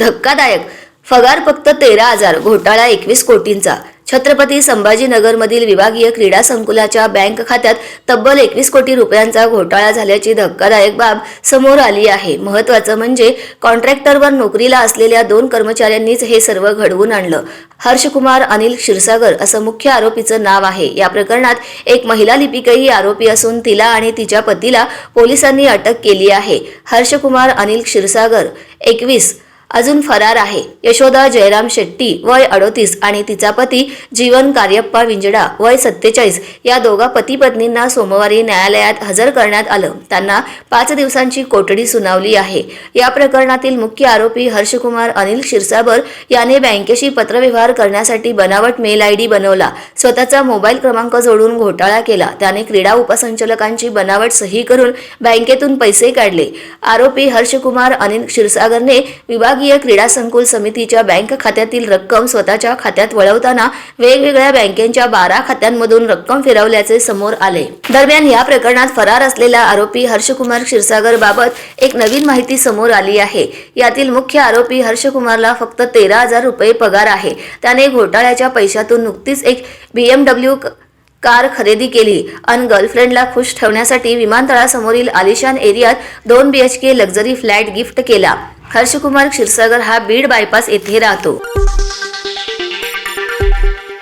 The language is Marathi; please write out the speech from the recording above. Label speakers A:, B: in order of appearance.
A: धक्कादायक. पगार फक्त तेरा हजार घोटाळा एकवीस कोटींचा. छत्रपती संभाजीनगरमधील विभागीय क्रीडा संकुलाच्या बँक खात्यात तब्बल एकवीस कोटी रुपयांचा घोटाळा झाल्याची धक्कादायक बाब समोर आली आहे. महत्वाचं म्हणजे कॉन्ट्रॅक्टरवर नोकरीला असलेल्या दोन कर्मचाऱ्यांनीच हे सर्व घडवून आणलं. हर्षकुमार अनिल क्षीरसागर असं मुख्य आरोपीचं नाव आहे. या प्रकरणात एक महिला लिपिकही आरोपी असून तिला आणि तिच्या पतीला पोलिसांनी अटक केली आहे. हर्षकुमार अनिल क्षीरसागर एकवीस अजून फरार आहे. यशोदा जयराम शेट्टी वय अडोतीस आणि तिचा पती जीवन कार्यप्पा विंजडा वय सत्तेचाळीस या दोघा पती पत्नींना सोमवारी न्यायालयात हजर करण्यात आलं. त्यांना पाच दिवसांची कोठडी सुनावली आहे. या प्रकरणातील मुख्य आरोपी हर्षकुमार अनिल क्षीरसागर याने बँकेशी पत्रव्यवहार करण्यासाठी बनावट मेल आय डी बनवला. स्वतःचा मोबाईल क्रमांक जोडून घोटाळा केला. त्याने क्रीडा उपसंचालकांची बनावट सही करून बँकेतून पैसे काढले. आरोपी हर्षकुमार अनिल क्षीरसागरने विभाग विभागीय क्रीडा संकुल समितीच्या बँक खात्यातील रक्कम स्वतःच्या खात्यात वळवताना वेगवेगळ्या बँकेच्या बारा खात्यांमधून रक्कम फिरवल्याचे समोर आले. दरम्यान या प्रकरणात फरार असलेला आरोपी हर्षकुमार क्षीरसागर बाबत एक नवीन माहिती समोर आली आहे. यातील मुख्य आरोपी हर्षकुमारला फक्त तेरा हजार रुपये पगार आहे. त्याने घोटाळ्याच्या पैशातून नुकतीच एक बीएमडब्ल्यू कार खरेदी केली आणि गर्लफ्रेंडला खुश ठेवण्यासाठी विमानतळासमोरील आलिशान एरियात दोन बीएचके लक्झरी फ्लॅट गिफ्ट केला. हर्षकुमार क्षीरसागर हा बीड बायपास येथे राहतो.